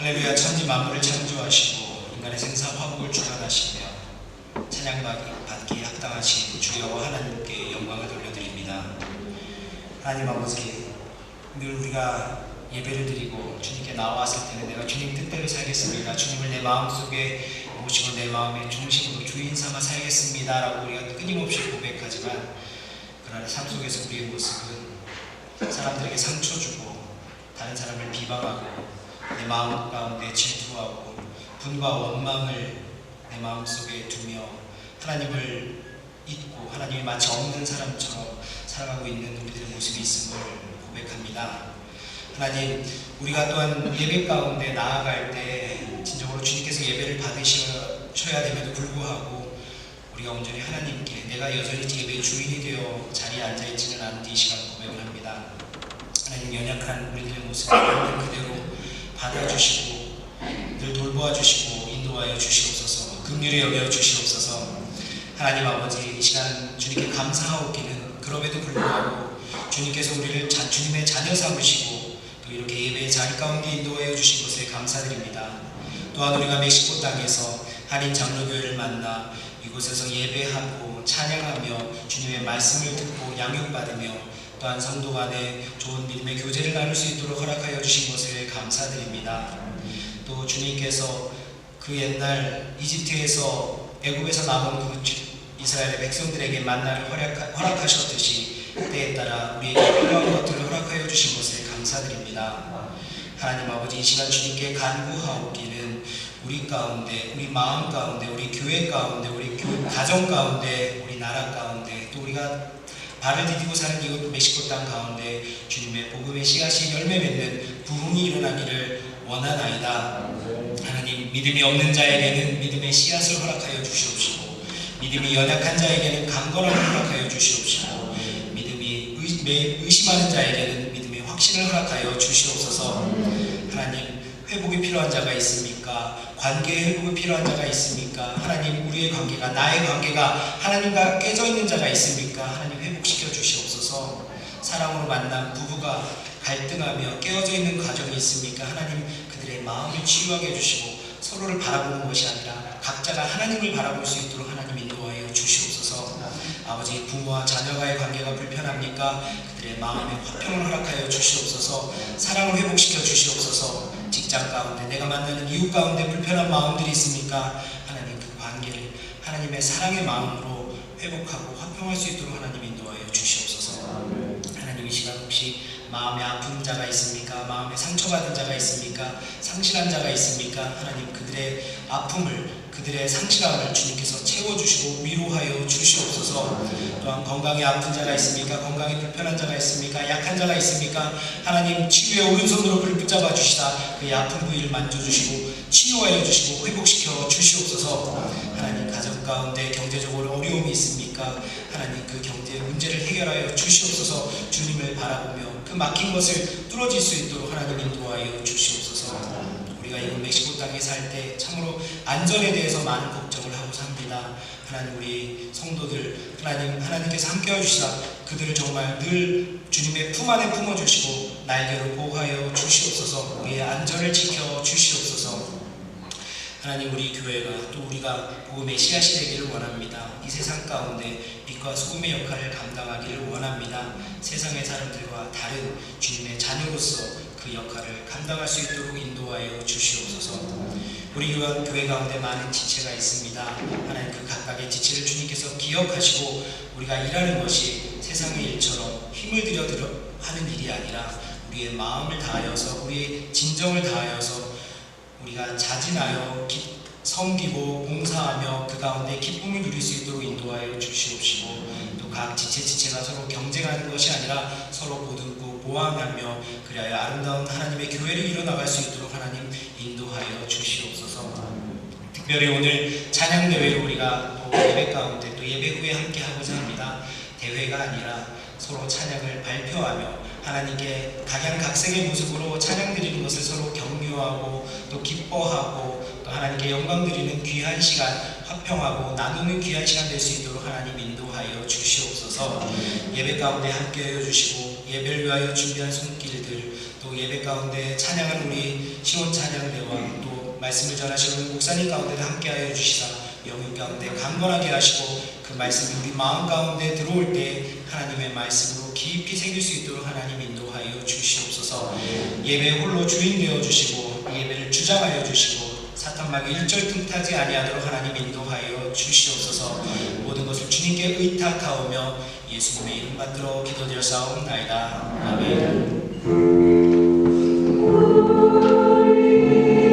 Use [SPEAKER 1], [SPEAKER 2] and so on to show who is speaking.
[SPEAKER 1] 할렐루야 천지 만물을 창조하시고 인간의 생사 화복을 주관하시며 찬양받기 합당하신 주여와 하나님께 영광을 돌려드립니다. 하나님 아버지 늘 우리가 예배를 드리고 주님께 나왔을 때는 내가 주님 뜻대로 살겠습니다. 주님을 내 마음속에 모시고 내 마음의 중심으로 주인 삼아 살겠습니다. 라고 우리가 끊임없이 고백하지만 그러나 삶 속에서 우리의 모습은 사람들에게 상처 주고 다른 사람을 비방하고 내 마음 가운데 질투하고 분과 원망을 내 마음 속에 두며 하나님을 잊고 하나님이 마치 없는 사람처럼 살아가고 있는 우리들의 모습이 있음을 고백합니다. 하나님, 우리가 또한 예배 가운데 나아갈 때 진정으로 주님께서 예배를 받으셔야 됨에도 불구하고 우리가 온전히 하나님께 내가 여전히 예배의 주인이 되어 자리에 앉아 있지는 않은데 이 시간 고백을 합니다. 하나님 연약한 우리들의 모습을 그대로 받아주시고 늘 돌보아 주시고 인도하여 주시옵소서 긍휼히 여겨 주시옵소서. 하나님 아버지 이 시간 주님께 감사하옵기는 그럼에도 불구하고 주님께서 우리를 자, 주님의 자녀 삼으시고 또 이렇게 예배의 자리 가운데 인도하여 주신 것에 감사드립니다. 또한 우리가 멕시코 땅에서 한인 장로교회를 만나 이곳에서 예배하고 찬양하며 주님의 말씀을 듣고 양육받으며 또한 성도 간에 좋은 믿음의 교제를 나눌 수 있도록 허락하여 주신 것을 감사드립니다. 또 주님께서 그 옛날 이집트에서 애굽에서 나온 그 주- 이스라엘의 백성들에게 만나를 허락하, 허락하 셨듯이 때에 따라 우리에게 필요한 것들을 허락하여 주신 것을 감사드립니다. 하나님 아버지 이 시간 주님께 간구하옵기는 우리 가운데 우리 마음 가운데 우리 교회 가운데 우리 교, 가정 가운데 우리 나라 가운데 또 우리가 발을 디디고 사는 이곳 멕시코 땅 가운데 주님의 복음의 씨앗이 열매 맺는 부흥이 일어나기를 원하나이다. 하나님 믿음이 없는 자에게는 믿음의 씨앗을 허락하여 주시옵시고 믿음이 연약한 자에게는 강건함을 허락하여 주시옵시고 믿음이 의심하는 자에게는 믿음의 확신을 허락하여 주시옵소서 하나님 회복이 필요한 자가 있습니까? 관계 회복이 필요한 자가 있습니까? 하나님 우리의 관계가 나의 관계가 하나님과 깨져 있는 자가 있습니까? 회복시켜 주시옵소서 사랑으로 만난 부부가 갈등하며 깨어져 있는 가정이 있습니까? 하나님 그들의 마음을 치유하게 해주시고 서로를 바라보는 것이 아니라 각자가 하나님을 바라볼 수 있도록 하나님 인도하여 주시옵소서 아버지 부모와 자녀와의 관계가 불편합니까? 그들의 마음의 화평을 허락하여 주시옵소서 사랑을 회복시켜 주시옵소서 직장 가운데 내가 만나는 이웃 가운데 불편한 마음들이 있습니까? 하나님 그 관계를 하나님의 사랑의 마음으로 회복하고 화평할 수 있도록 하나님 인도하여 주시옵소서. 하나님 이 시간 혹시 마음에 아픈 자가 있습니까? 마음에 상처받은 자가 있습니까? 상실한 자가 있습니까? 하나님 그들의 아픔을 그들의 상실함을 주님께서 채워주시고 위로하여 주시옵소서 또한 건강에 아픈 자가 있습니까? 건강에 불편한 자가 있습니까? 약한 자가 있습니까? 하나님 치유의 오른손으로 불 붙잡아 주시다 그의 아픈 부위를 만져주시고 치유하여 주시고 회복시켜 주시옵소서 하나님 가정 가운데 경제적으로 어려움이 있습니까? 하나님 그 경제 문제를 해결하여 주시옵소서 주님을 바라보며 그 막힌 것을 뚫어질 수 있도록 하나님 인도하여 주시옵소서. 우리가 이 멕시코 땅에 살 때 참으로 안전에 대해서 많은 걱정을 하고 삽니다. 하나님 우리 성도들 하나님 하나님께서 함께 해 주시다 그들을 정말 늘 주님의 품 안에 품어 주시고 날개로 보호하여 주시옵소서. 우리의 안전을 지켜 주시옵소서 하나님 우리 교회가 또 우리가 복음의 씨앗이 되기를 원합니다. 이 세상 가운데 빛과 소금의 역할을 감당하기를 원합니다. 세상의 사람들과 다른 주님의 자녀로서 그 역할을 감당할 수 있도록 인도하여 주시옵소서. 우리 교회, 가운데 많은 지체가 있습니다. 하나님 그 각각의 지체를 주님께서 기억하시고 우리가 일하는 것이 세상의 일처럼 힘을 들여 하는 일이 아니라 우리의 마음을 다하여서 우리의 진정을 다하여서 우리가 자진하여 기- 섬기고 봉사하며 그 가운데 기쁨을 누릴 수 있도록 인도하여 주시옵시고 또 각 지체 지체가 서로 경쟁하는 것이 아니라 서로 보듬고 보완하며 그리하여 아름다운 하나님의 교회를 이뤄나갈 수 있도록 하나님 인도하여 주시옵소서. 특별히 오늘 찬양 대회를 우리가 또 예배 가운데 또 예배 후에 함께 하고자 합니다. 대회가 아니라 서로 찬양을 발표하며 하나님께 각양각색의 모습으로 찬양 드리는 것을 서로 격려하고 또 기뻐하고 또 하나님께 영광 드리는 귀한 시간 화평하고 나누는 귀한 시간 될 수 있도록 하나님 인도하여 주시옵소서. 예배 가운데 함께하여 주시고 예배를 위하여 준비한 손길들 또또 예배 가운데 찬양하는 우리 시원 찬양대와 또 말씀을 전하시는 목사님 가운데도 함께하여 주시사 영역 가운데 강건하게 하시고 그 말씀이 우리 마음 가운데 들어올 때 하나님의 말씀으로 깊이 새길 수 있도록 하나님 인도하여 주시옵소서. 예배 홀로 주인 되어 주시고 이 예배를 주장하여 주시고 사탄마귀 일절 틈타지 아니하도록 하나님 인도하여 주시옵소서. 모든 것을 주님께 의탁하오며 예수님의 이름 받들어 기도드려 싸움나이다. 아멘